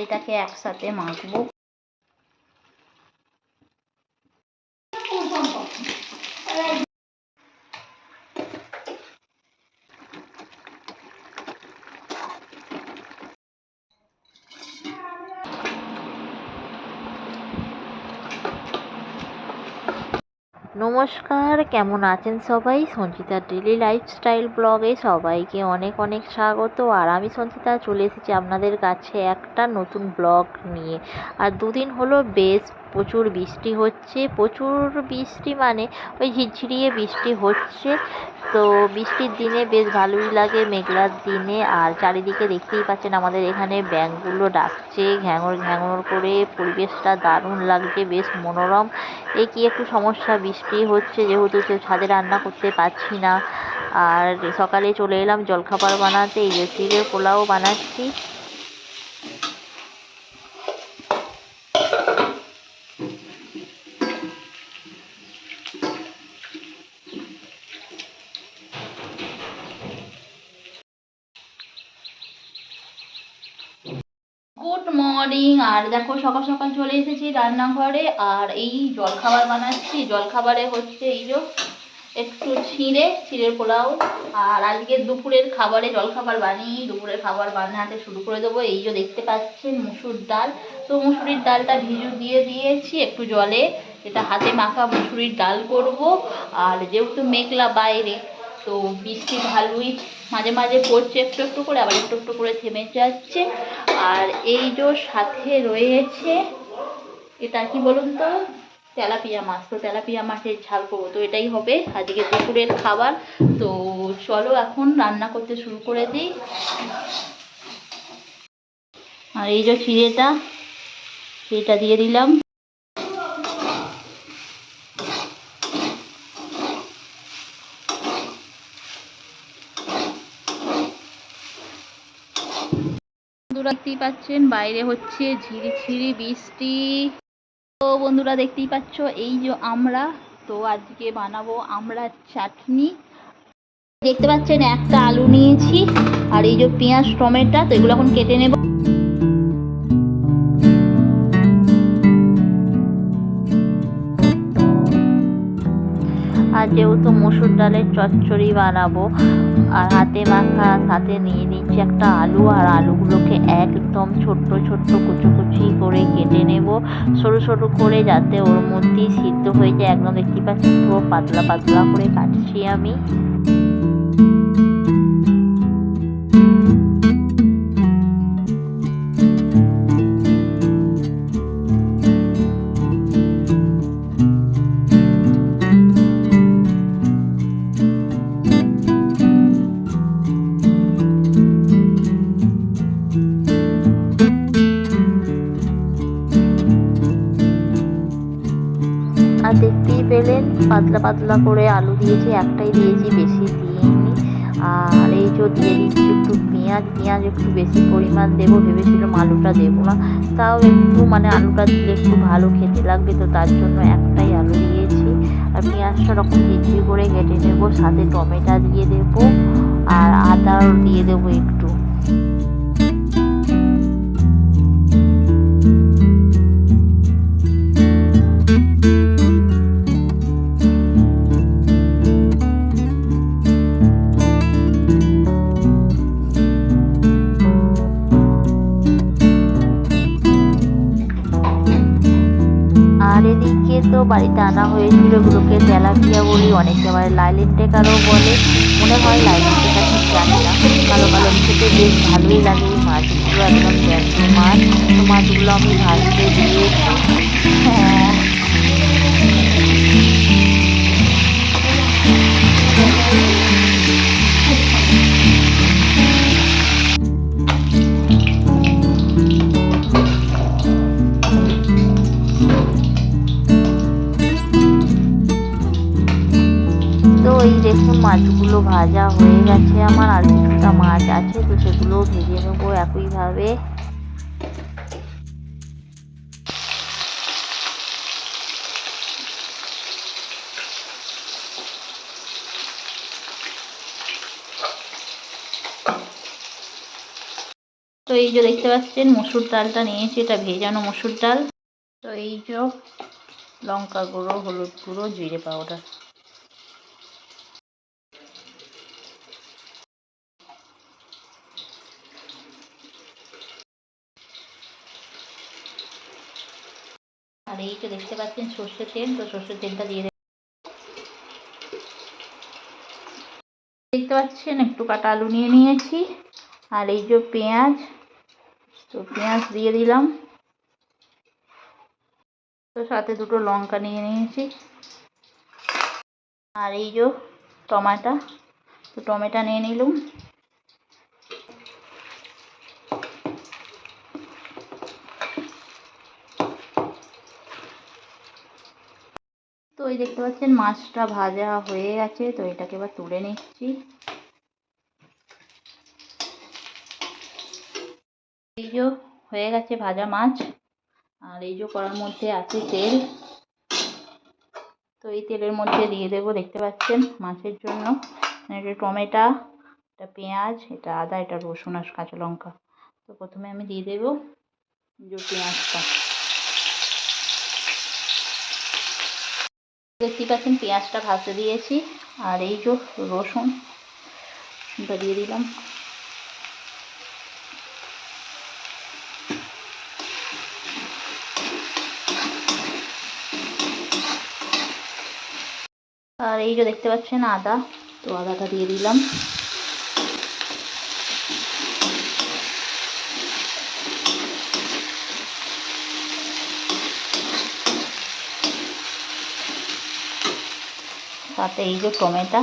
এটাকে একসাথে মাখবো নমস্কার, কেমন আছেন সবাই? সঞ্চিতা ডেলি লাইফস্টাইল ব্লগে সবাইকে অনেক অনেক স্বাগত। আর আমি সঞ্চিতা, চলে এসেছি আপনাদের কাছে একটা নতুন ব্লগ নিয়ে। আর দুদিন হলো বেশ প্রচুর বৃষ্টি হচ্ছে। প্রচুর বৃষ্টি মানে ওই ঝিরঝিরিয়ে বৃষ্টি হচ্ছে। তো বৃষ্টির দিনে বেশ ভালোই লাগে মেঘলার দিনে। আর চারিদিকে দেখতেই পাচ্ছেন আমাদের এখানে ব্যাঙগুলো ডাকছে, ঘ্যাঙর ঘ্যাঙর করে। পরিবেশটা দারুণ লাগছে, বেশ মনোরম। এই কি একটু সমস্যা, বৃষ্টি হচ্ছে যেহেতু ছাদে রান্না করতে পারছি না। আর সকালে চলে এলাম জলখাবার বানাতে এই যে পোলাও বানাচ্ছি গুড মর্নিং আর দেখো সকাল সকাল চলে এসেছি রান্নাঘরে, আর এই জলখাবার বানাচ্ছি। জলখাবারে হচ্ছে এই যে একটু ছিঁড়ে চিড়ের পোলাও, আর আজকে দুপুরের খাবারে জলখাবার বানিয়ে দুপুরের খাবার বানাতে শুরু করে দেবো। এই যে দেখতে পাচ্ছেন মুসুর ডাল। তো মুসুরির ডালটা ভিজু দিয়ে দিয়েছি একটু জলে। এটা হাতে মাখা মুসুরির ডাল করব। আর যেহেতু মেঘলা বাইরে তো বৃষ্টি ভালোই মাঝে মাঝে পড়ছে একটু একটু করে, আবার একটু একটু করে থেমে যাচ্ছে। আর এই যে সাথে রয়েছে, এটা কি বলুন তো? তেলাপিয়া মাছ, তো তেলাপিয়া মাছের ঝাল করব। তো এটাই হবে আজকে দুপুরের খাবার। তো চলো এখন রান্না করতে শুরু করে দিই। আর এই যে চিড়েটা এটা দিয়ে দিলাম। বন্ধুরা দেখতেই পাচ্ছেন, বাইরে হচ্ছে ঝিরিঝিরি বৃষ্টি। তো বন্ধুরা দেখতেই পাচ্ছ, এই যে আমরা, তো আজকে বানাবো আমরা চাটনি। দেখতে পাচ্ছেন, একটা আলু নিয়েছি, আর এই যে পেঁয়াজ, টমেটো, তো এগুলো এখন কেটে নেব। যেহেতু মসুর ডালের চচ্চড়ি বানাবো, আর হাতে মাখা সাথে নিয়ে নিচ্ছি একটা আলু, আর আলুগুলোকে একদম ছোট্ট ছোট্ট কুচো কুচি করে কেটে নেব। সরু সরু করে যাতে ওর মধ্যেই সিদ্ধ হয়ে যায়। একদম দেখতে পাচ্ছি পুরো পাতলা পাতলা করে কাটছি আমি। পাতলা পাতলা করে আলু দিয়েছি, একটাই দিয়েছি, বেশি দিইনি। আর এই যে দিয়ে দিচ্ছি একটু পেঁয়াজ পেঁয়াজ একটু বেশি পরিমাণ দেবো, ভেবেছিলাম আলুটা দেবো না। তাও একটু মানে আলুটা দিলে একটু ভালো খেতে লাগবে, তো তার জন্য একটাই আলু দিয়েছি। আর পেঁয়াজটা রকম ঝিঝি করে কেটে নেব, সাথে টমেটো দিয়ে দেবো, আর আদাও দিয়ে দেবো একটু। বাড়িতে আনা হয়েছিল এগুলোকে তেলাপিয়া বলি, অনেকে আবার লাইলেন টেকারও বলে। মনে হয় লাইলেন টেকার ঠিক জানি না। কালো কালো খেতে বেশ ভালোই লাগে এই মাছগুলো, একদম ব্যস্ত মাছ। মাছগুলো আমি ভাজতে দিয়েছি হ্যাঁ। এই দেখুন মাছগুলো ভাজা হয়ে গেছে। আমার আর কিছুটা মাছ আছে, তো সেগুলো ভেজে নেব একইভাবে। তো এই যে দেখতে পাচ্ছেন, মসুর ডালটা নিয়েছি, এটা ভেজানো মসুর ডাল। তো এই যে লঙ্কা গুঁড়ো, হলুদ গুঁড়ো, জিরে পাউডার। এই যে দেখতে পাচ্ছেন সর্ষের তেল, তো সর্ষের তেলটা দিয়ে দেখতে পাচ্ছেন, একটু কাটা আলু নিয়ে নিয়েছি, আর এই যে পেঁয়াজ, তো পেঁয়াজ দিয়ে দিলাম। তো সাথে দুটো লঙ্কা নিয়ে নিয়েছি। আর এই যে টমাটা, তো টমেটো নিয়ে নিলাম। তো এই দেখতে পাচ্ছেন মাছটা ভাজা হয়ে গেছে, তো এটাকে এবার তুলে নিচ্ছি। এই যে হয়ে গেছে ভাজা মাছ, আর এই যে কড়ার মধ্যে আছে তেল। তো এই তেলের মধ্যে দিয়ে দেবো, দেখতে পাচ্ছেন মাছের জন্য। এটা টমেটো, এটা পেঁয়াজ, এটা আদা, এটা রসুন আর কাঁচা লঙ্কা। তো প্রথমে আমি দিয়ে দেবো যে পেঁয়াজটা। দেখতেই পাচ্ছেন, পেঁয়াজটা ভাজতে দিয়েছি, আর এই যে রসুন দিয়ে দিলাম। আর এই যে দেখতে পাচ্ছেন আদা, তো আদাটা দিয়ে দিলাম। সাথে এই যে টমেটো।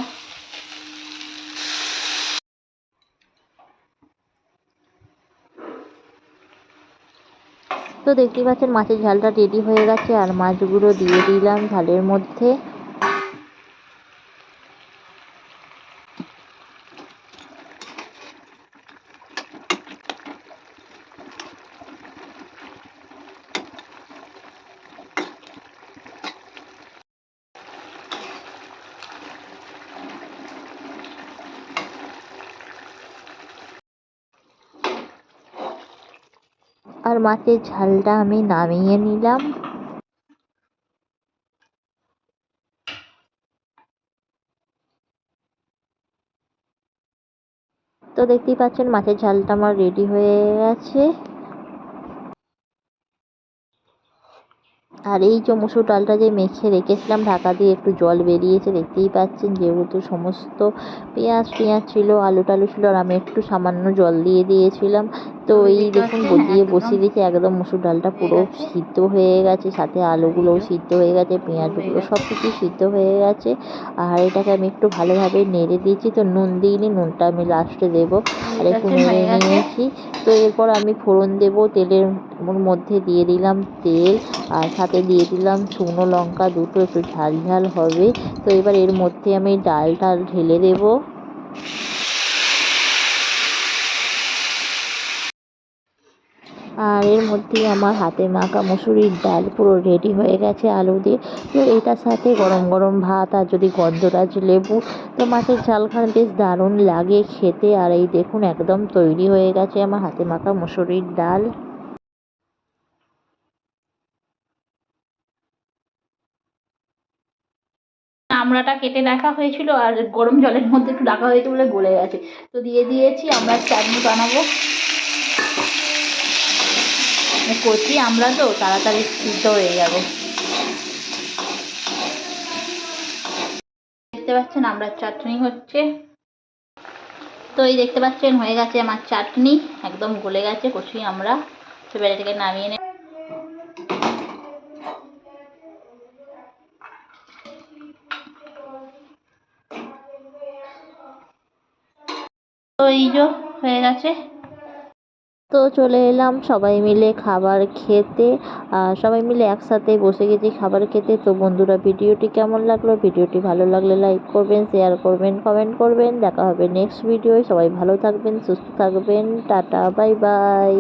তো দেখতে পাচ্ছেন, মাছের ঝালটা রেডি হয়ে গেছে আর মাছগুলো দিয়ে দিলাম ঝালের মধ্যে। আর মাছের ঝালটা আমি নামিয়ে নিলাম। তো দেখতেই পাচ্ছেন মাছের ঝালটা আমার রেডি হয়ে গেছে। আর এই যে মুসুর ডালটা যে মেখে রেখেছিলাম, ঢাকা দিয়ে একটু জল বেরিয়েছে, দেখতেই পাচ্ছেন যেহেতু সমস্ত পেঁয়াজ পেঁয়াজ ছিল আলু টালু ছিল, আর আমি একটু সামান্য জল দিয়ে দিয়েছিলাম। তো এই দেখুন দিয়ে বসিয়ে দিয়েছি একদম মুসুর ডালটা পুরো সিদ্ধ হয়ে গেছে সাথে আলুগুলোও সিদ্ধ হয়ে গেছে পেঁয়াজগুলো সব কিছু সিদ্ধ হয়ে গেছে আর এটাকে আমি একটু ভালোভাবে নেড়ে দিয়েছি তো নুন দিইনি নুনটা আমি লাস্টে দেবো আর একটু নেড়ে নিয়েছি তো এরপর আমি ফোড়ন দেবো তেলের মধ্যে দিয়ে দিলাম তেল আর সাথে দিয়ে দিলাম শুকনো লঙ্কা দুটো একটু ঝাল ঝাল হবে তো এবার এর মধ্যে আমি ডালটা ঢেলে দেবো। আর এর মধ্যে আমার হাতে মাখা মুসুরির ডাল পুরো রেডি হয়ে গেছে, আলু দিয়ে। তো এটার সাথে গরম গরম ভাত আর যদি গন্ধরাজ লেবু, তো মাছের ঝালখানা বেশ দারুণ লাগে খেতে। আর এই দেখুন, একদম তৈরি হয়ে গেছে আমার হাতে মাখা মুসুরির ডাল। আমড়াটা কেটে রাখা হয়েছিল আর গরম জলের মধ্যে একটু রাখা হয়েছে বলে গলে গেছে। তো দিয়ে দিয়েছি, আমরা চাটনি বানাবো। কচি আমরা তো তাড়াতাড়ি সিদ্ধ হয়ে যাবে। দেখতে পাচ্ছেন আমরা চাটনি হচ্ছে। তো এই দেখতে পাচ্ছেন, হয়ে গেছে আমার চাটনি, একদম গলে গেছে কচি আমরা। তো এবার এটাকে নামিয়ে নে তো এই যে, হয়ে গেছে। তো চলে এলাম সবাই মিলে খাবার খেতে। সবাই মিলে একসাথে বসে গেছি খাবার খেতে। তো বন্ধুরা, ভিডিওটি কেমন লাগল? ভিডিওটি ভালো লাগলে লাইক করবেন শেয়ার করবেন কমেন্ট করবেন। দেখা হবে নেক্সট ভিডিওয় সবাই ভালো থাকবেন, সুস্থ থাকবেন। Tata bye bye